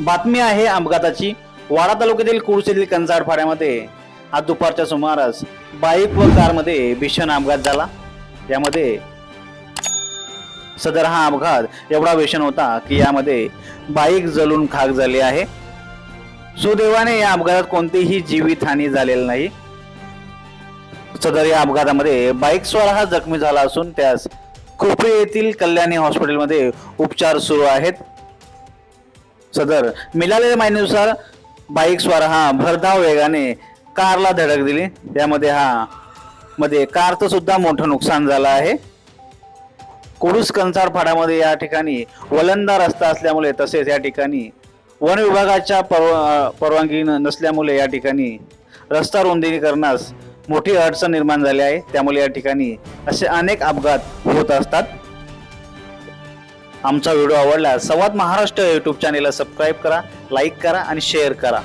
बातमी आहे अपघाताची वाडा तालुक्यातील कुडसेतील कंचाड फाड्यामध्ये आज दुपारच्या सुमारास बाईक व कारमध्ये भीषण अपघात झाला. यामध्ये सदर हा अपघात एवढा भीषण होता की यामध्ये बाईक जळून खाक झाली आहे. सुदैवाने या अपघातात कोणतीही जीवितहानी झालेली नाही. सदर या अपघातामध्ये बाईक स्वार हा जखमी झाला असून त्यास खोपरी येथील कल्याणी हॉस्पिटलमध्ये उपचार सुरू आहेत. सदर मिळालेल्या माहितीनुसार बाईक स्वार हा भरधाव वेगाने कारला धडक दिली. त्यामध्ये हा मध्ये कारचं सुद्धा मोठं नुकसान झालं आहे. कुडूस कंसार फाडामध्ये या ठिकाणी वलंदा रस्ता असल्यामुळे तसेच या ठिकाणी वन विभागाच्या परवा परवानगी नसल्यामुळे या ठिकाणी रस्ता रुंदीकरणास मोठी अडचण निर्माण झाली आहे. त्यामुळे या ठिकाणी असे अनेक अपघात होत असतात. आमचा व्हिडिओ आवडला संवाद महाराष्ट्र यूट्यूब चॅनेलला सबस्क्राईब करा लाईक करा आणि शेअर करा.